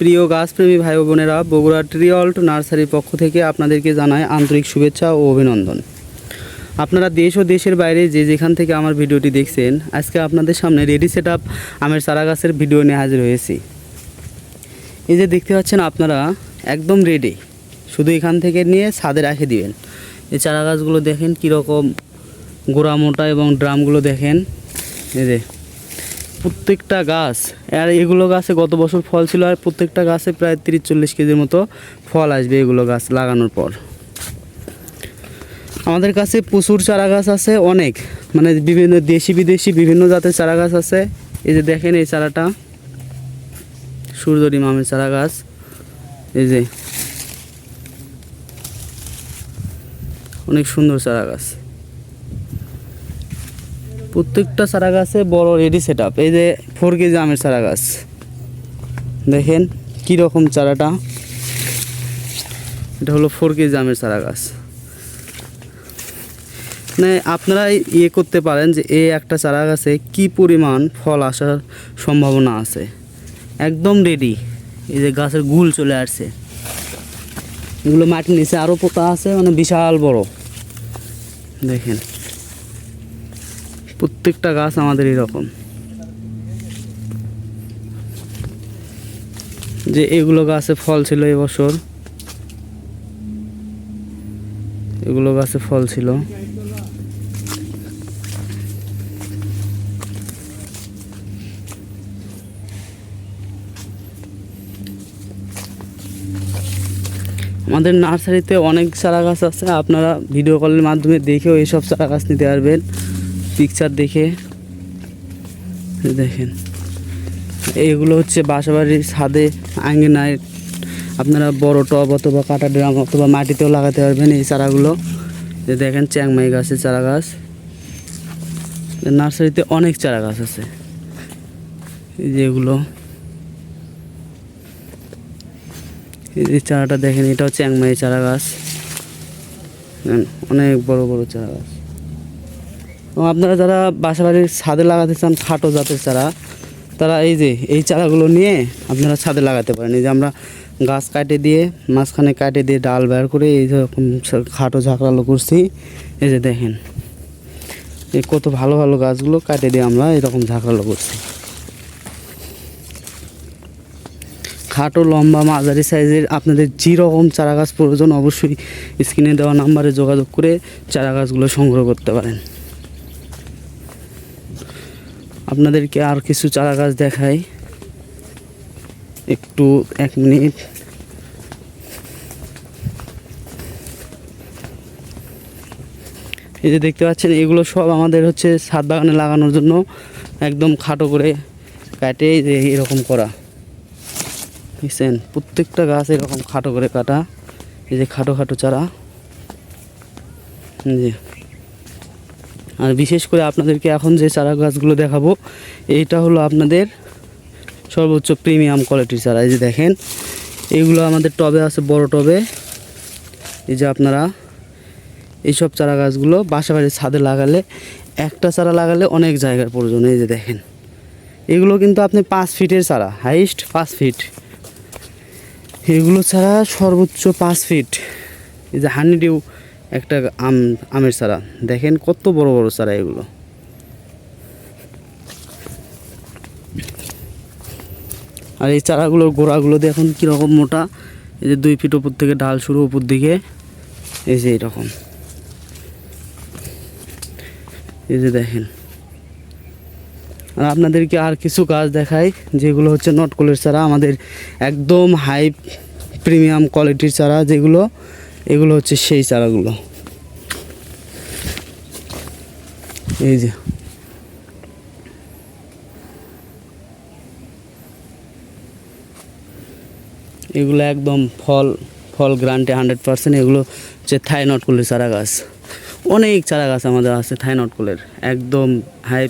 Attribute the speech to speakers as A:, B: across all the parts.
A: প্রিয় গাছপ্রেমী ভাই বোনেরা, বগুড়া ট্রিঅল্ট নার্সারির পক্ষ থেকে আপনাদেরকে জানায় আন্তরিক শুভেচ্ছা ও অভিনন্দন। আপনারা দেশ ও দেশের বাইরে যে যেখান থেকে আমার ভিডিওটি দেখছেন, আজকে আপনাদের সামনে রেডি সেট আপ আমের চারা গাছের ভিডিও নিয়ে হাজির হয়েছি। এই যে দেখতে পাচ্ছেন আপনারা, একদম রেডি শুধু এখান থেকে নিয়ে ছাদে রেখে দিবেন। এই চারা গাছগুলো দেখেন কীরকম গোড়া মোটা এবং ড্রামগুলো দেখেন। এই যে প্রত্যেকটা গাছ, আর এগুলো গাছে গত বছর ফল ছিল, আর প্রত্যেকটা গাছে প্রায় তিরিশ চল্লিশ কেজির মতো ফল আসবে এগুলো গাছ লাগানোর পর। আমাদের কাছে প্রচুর চারা গাছ আছে, অনেক। মানে বিভিন্ন দেশি বিদেশি বিভিন্ন জাতের চারা গাছ আছে। এই যে দেখেন এই চারাটা। সূর্যরি মামের চারা গাছ এই যে। অনেক সুন্দর চারা গাছ প্রত্যেকটা চারা গাছে বড় রেডি সেট আপ এই যে ফোর কেজি আমের চারা গাছ দেখেন কী রকম চারাটা। এটা হলো ফোর কেজি আমের চারা গাছ মানে আপনারা ইয়ে করতে পারেন যে এই একটা চারা গাছে কি পরিমাণ ফল আসার সম্ভাবনা আছে। একদম রেডি এই যে গাছের গুল চলে আসছে। এগুলো মাটির নিচে আরও পোতা আছে মানে বিশাল বড়। দেখেন। প্রত্যেকটা গাছ আমাদের এরকম। যে এগুলো গাছে ফল ছিল এবছর। এগুলো গাছে ফল ছিল। আমাদের নার্সারিতে অনেক চারা গাছ আছে, আপনারা ভিডিও কলের মাধ্যমে দেখেও এইসব চারা গাছ নিতে পারবেন। পিকচার দেখে দেখেন। এইগুলো হচ্ছে বাসাবাড়ির ছাদে আঙ্গিনায় আপনারা বড় টব অথবা কাটা ড্রাম অথবা মাটিতেও লাগাতে পারবেন এই চারাগুলো। যে দেখেন চ্যাংমাই গাছের চারা গাছ। নার্সারিতে অনেক চারা গাছ আছে। যেগুলো এই চারাটা দেখেন, এটা হচ্ছে চ্যাংমাই চারা গাছ। অনেক বড় বড় চারা গাছ। এবং আপনারা যারা বাসা বাড়ির ছাদে লাগাতে চান, খাটো জাতের চারা, তারা এই যে, এই চারাগুলো নিয়ে আপনারা ছাদে লাগাতে পারেন। এই যে আমরা গাছ কাটে দিয়ে, মাঝখানে কাটে দিয়ে ডাল বের করে এই রকম খাটো ঝাঁকড়ালো করছি। এই যে দেখেন, এই কত ভালো ভালো গাছগুলো কাটে দিয়ে আমরা এরকম ঝাঁকড়ালো করছি। খাটো, লম্বা, মাঝারি সাইজের আপনাদের যেরকম চারা গাছ প্রয়োজন, অবশ্যই স্ক্রিনে দেওয়া নাম্বারে যোগাযোগ করে চারা গাছগুলো সংগ্রহ করতে পারেন। আপনাদেরকে আর কিছু চারা গাছ দেখাই। একটু, এক মিনিট। এই যে দেখতে পাচ্ছেন, এগুলো সব আমাদের হচ্ছে ছাদ বাগানে লাগানোর জন্য একদম খাটো করে কাটে এরকম করা। বুঝছেন প্রত্যেকটা গাছ এরকম খাটো করে কাটা। এই যে খাটো খাটো চারা। জি আর বিশেষ করে আপনাদেরকে এখন যে চারা গাছগুলো দেখাবো, এইটা হলো আপনাদের সর্বোচ্চ প্রিমিয়াম কোয়ালিটির চারা। এই যে দেখেন, এইগুলো আমাদের টবে আছে, বড় টবে। এই যে আপনারা এইসব চারা গাছগুলো বাসা বাড়ির ছাদে লাগালে, একটা চারা লাগালে অনেক জায়গার প্রয়োজন। এই যে দেখেন, এগুলো কিন্তু আপনি পাঁচ ফিটের চারা, হাইস্ট পাঁচ ফিট। এগুলো ছাড়া সর্বোচ্চ পাঁচ ফিট। এই যে হানিডিউ একটা আম, আমের চারা। দেখেন কত বড় বড় চারা এগুলো। আর এই চারাগুলোর গোড়াগুলো দেখুন কীরকম মোটা? এই যে দুই ফিট উপর থেকে ডাল শুরু উপর দিকে। এই যে এইরকম এই যে দেখেন। আর আপনাদেরকে আর কিছু গাছ দেখাই, যেগুলো হচ্ছে নটকলের চারা। আমাদের একদম হাই প্রিমিয়াম কোয়ালিটির চারা যেগুলো, এগুলো হচ্ছে সেই চারাগুলো। এই যে। এগুলো একদম ফল ফল গ্রান্টে হান্ড্রেড পার্সেন্ট এগুলো হচ্ছে থাই নটকুলের চারা গাছ অনেক চারা গাছ আমাদের আছে থাই নটকুলের একদম হাই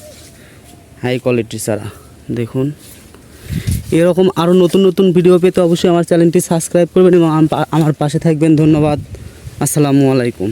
A: হাই কোয়ালিটির চারা। দেখুন। এরকম আরও নতুন নতুন ভিডিও পেতে অবশ্যই আমার চ্যানেলটি সাবস্ক্রাইব করবেন এবং আমার পাশে থাকবেন। ধন্যবাদ। আসসালামু আলাইকুম।